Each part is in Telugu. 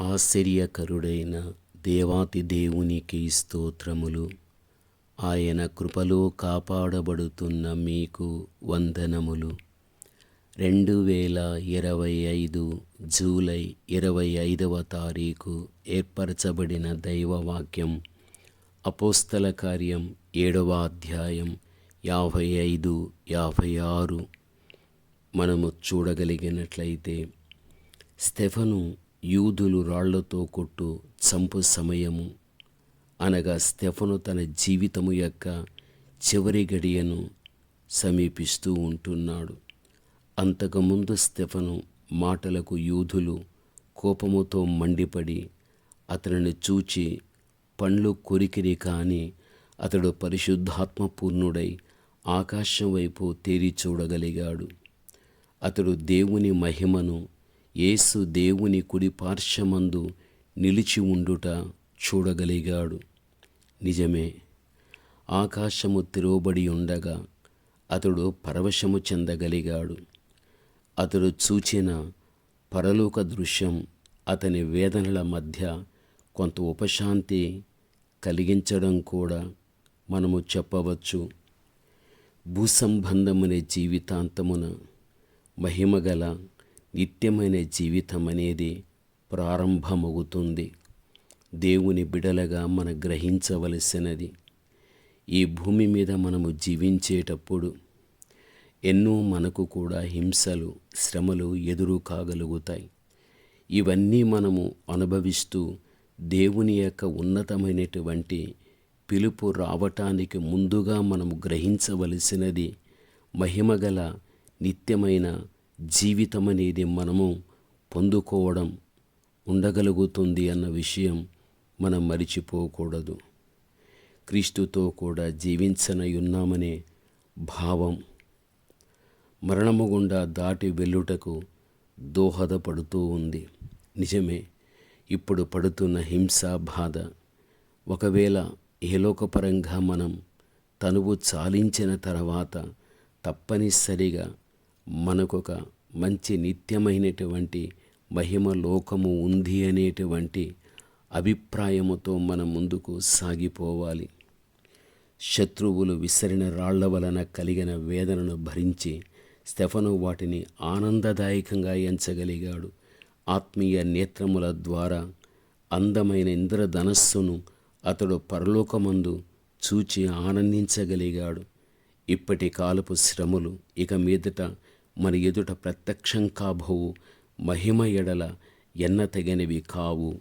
ఆశ్చర్యకరుడైన దేవాతి దేవునికి స్తోత్రములు. ఆయన కృపలో కాపాడబడుతున్న మీకు వందనములు. రెండు వేల ఇరవై ఐదు జూలై ఇరవై ఐదవ తారీఖు ఏర్పరచబడిన దైవవాక్యం అపోస్తల కార్యం ఏడవ అధ్యాయం యాభై ఐదు యాభై ఆరు. మనము చూడగలిగినట్లయితే స్టెఫను యూదులు రాళ్ళతో కొట్టు చంపు సమయము. అనగా స్టెఫను తన జీవితము యొక్క చివరి గడియను సమీపిస్తూ ఉంటున్నాడు. అంతకుముందు స్టెఫను మాటలకు యూదులు కోపముతో మండిపడి అతనిని చూచి పండ్లు కొరికిరి కాని అతడు పరిశుద్ధాత్మ పూర్ణుడై ఆకాశం వైపు తేరి చూడగలిగాడు. అతడు దేవుని మహిమను యేసు దేవుని కుడి పార్శ్వమందు నిలిచి ఉండుట చూడగలిగాడు. నిజమే ఆకాశము తెరవబడి ఉండగా అతడు పరవశము చెందగలిగాడు. అతడు చూచిన పరలోక దృశ్యం అతని వేదనల మధ్య కొంత ఉపశాంతి కలిగించడం కూడా మనము చెప్పవచ్చు. భూసంబంధమనే జీవితాంతమున మహిమగల నిత్యమైన జీవితం అనేది ప్రారంభమవుతుంది దేవుని బిడలగా మన గ్రహించవలసినది. ఈ భూమి మీద మనము జీవించేటప్పుడు ఎన్నో మనకు కూడా హింసలు శ్రమలు ఎదురు కాగలుగుతాయి ఇవన్నీ మనము అనుభవిస్తూ దేవుని యొక్క ఉన్నతమైనటువంటి పిలుపు రావటానికి ముందుగా మనము గ్రహించవలసినది మహిమగల నిత్యమైన జీవితం అనేది మనము పొందుకోవడం ఉండగలుగుతుంది అన్న విషయం మనం మరిచిపోకూడదు. క్రీస్తుతో కూడా జీవించనయున్నామనే భావం మరణము గుండా దాటి వెళ్ళుటకు దోహదపడుతూ ఉంది. నిజమే ఇప్పుడు పడుతున్న హింస బాధ. ఒకవేళ ఏలోకపరంగా మనం తనువు చాలించిన తర్వాత తప్పనిసరిగా మనకొక మంచి నిత్యమైనటువంటి మహిమ లోకము ఉంది అనేటువంటి అభిప్రాయముతో మన ముందుకు సాగిపోవాలి. శత్రువులు విసరిన రాళ్ళ వలన కలిగిన వేదనను భరించి స్టెఫను వాటిని ఆనందదాయకంగా ఎంచగలిగాడు. ఆత్మీయ నేత్రముల ద్వారా అందమైన ఇంద్రధనస్సును అతడు పరలోకమందు చూచి ఆనందించగలిగాడు. ఇప్పటి కాలపు శ్రమలు ఇక మీదట మన ఎదుట ప్రత్యక్షం కాబోవు మహిమ ఎడల ఎన్నతగినవి కావు.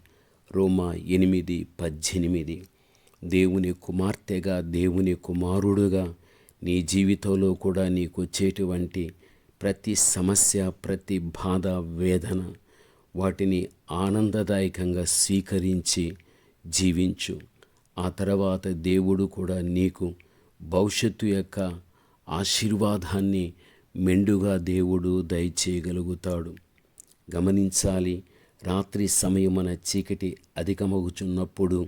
రోమా ఎనిమిది పద్దెనిమిది. దేవుని కుమార్తెగా దేవుని కుమారుడుగా నీ జీవితంలో కూడా నీకు వచ్చేటువంటి ప్రతి సమస్య ప్రతి బాధ వేదన వాటిని ఆనందదాయకంగా స్వీకరించి జీవించు. ఆ తర్వాత దేవుడు కూడా నీకు భవిష్యత్తు యొక్క ఆశీర్వాదాన్ని మెండుగా దేవుడు దయచేయగలుగుతాడు. గమనించాలి రాత్రి సమయమున చీకటి అధికమగుచున్నప్పుడు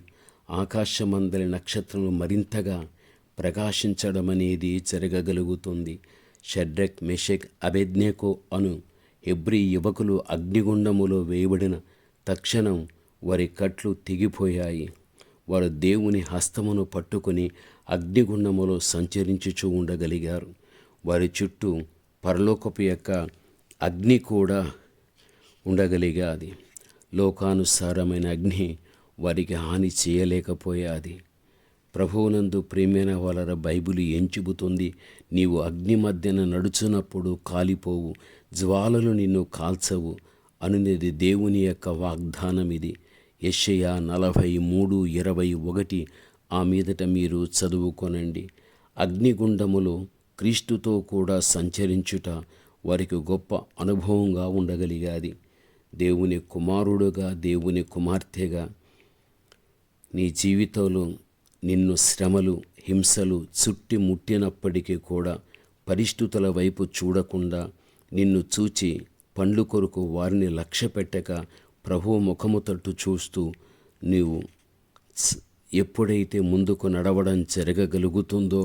ఆకాశమందలి నక్షత్రములు మరింతగా ప్రకాశించడం అనేది జరగగలుగుతుంది. షడ్రక్ మెషక్ అబెద్నేకో అను హెబ్రి యువకులు అగ్నిగుండములో వేయబడిన తక్షణం వారి కట్లు తెగిపోయాయి. వారు దేవుని హస్తమును పట్టుకుని అగ్నిగుండములో సంచరించుచూ ఉండగలిగారు. వారి చుట్టూ పరలోకపు యొక్క అగ్ని కూడా ఉండగలిగాది. లోకానుసారమైన అగ్ని వారికి హాని చేయలేకపోయాది. ప్రభువునందు ప్రేమైన వాళ్ళ బైబిల్ ఏం చెబుతుంది నీవు అగ్ని మధ్యన నడుచున్నప్పుడు కాలిపోవు. జ్వాలలు నిన్ను కాల్చవు అనునేది దేవుని యొక్క వాగ్దానం ఇది. యషయ నలభై మూడు ఇరవై ఒకటి ఆ మీదట మీరు చదువుకొనండి. అగ్నిగుండములో క్రీస్తుతో కూడా సంచరించుట వారికి గొప్ప అనుభవంగా ఉండగలిగాది. దేవుని కుమారుడుగా దేవుని కుమార్తెగా నీ జీవితంలో నిన్ను శ్రమలు హింసలు చుట్టి ముట్టినప్పటికీ కూడా పరిస్థితుల వైపు చూడకుండా నిన్ను చూచి పండ్లు కొరకు వారిని లక్ష్య పెట్టక ప్రభువు ముఖము తట్టు చూస్తూ నీవు ఎప్పుడైతే ముందుకు నడవడం జరగగలుగుతుందో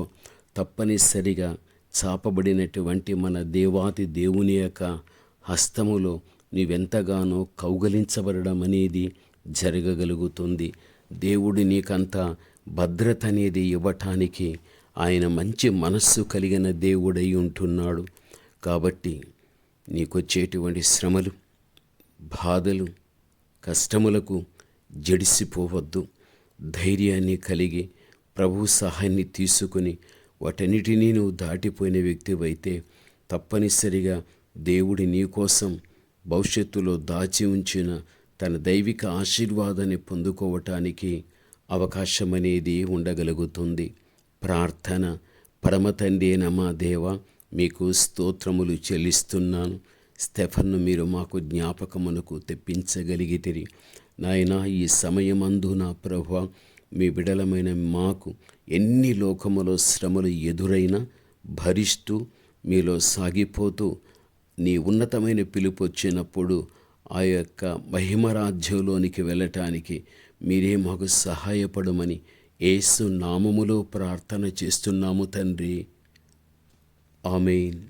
తప్పనిసరిగా చాపబడినటువంటి మన దేవాతి దేవుని యొక్క హస్తములో నీవెంతగానో కౌగలించబడడం అనేది జరగగలుగుతుంది. దేవుడు నీకంత భద్రత అనేది ఇవ్వటానికి ఆయన మంచి మనస్సు కలిగిన దేవుడై ఉంటున్నాడు. కాబట్టి నీకొచ్చేటువంటి శ్రమలు బాధలు కష్టములకు జడిసిపోవద్దు. ధైర్యాన్ని కలిగి ప్రభు సహాయాన్ని తీసుకుని వాటన్నిటినీ నువ్వు దాటిపోయిన వ్యక్తివైతే తప్పనిసరిగా దేవుడి నీ కోసం భవిష్యత్తులో దాచి ఉంచిన తన దైవిక ఆశీర్వాదాన్ని పొందుకోవటానికి అవకాశం అనేది ఉండగలుగుతుంది. ప్రార్థన. పరమ తండ్రి అయిన మా దేవ మీకు స్తోత్రములు చెల్లిస్తున్నాను. స్టెఫన్ను మీరు మాకు జ్ఞాపకమునకు తెప్పించగలిగితిరి. నాయన ఈ సమయమందు నా ప్రభు మీ బిడలమైన మాకు ఎన్ని లోకములో శ్రమలు ఎదురైనా భరిస్తూ మీలో సాగిపోతూ నీ ఉన్నతమైన పిలుపు వచ్చినప్పుడు ఆ యొక్క మహిమరాజ్యంలోనికి వెళ్ళటానికి మీరే మాకు సహాయపడమని ఏసు నామములో ప్రార్థన చేస్తున్నాము తండ్రి. ఆమెయిన్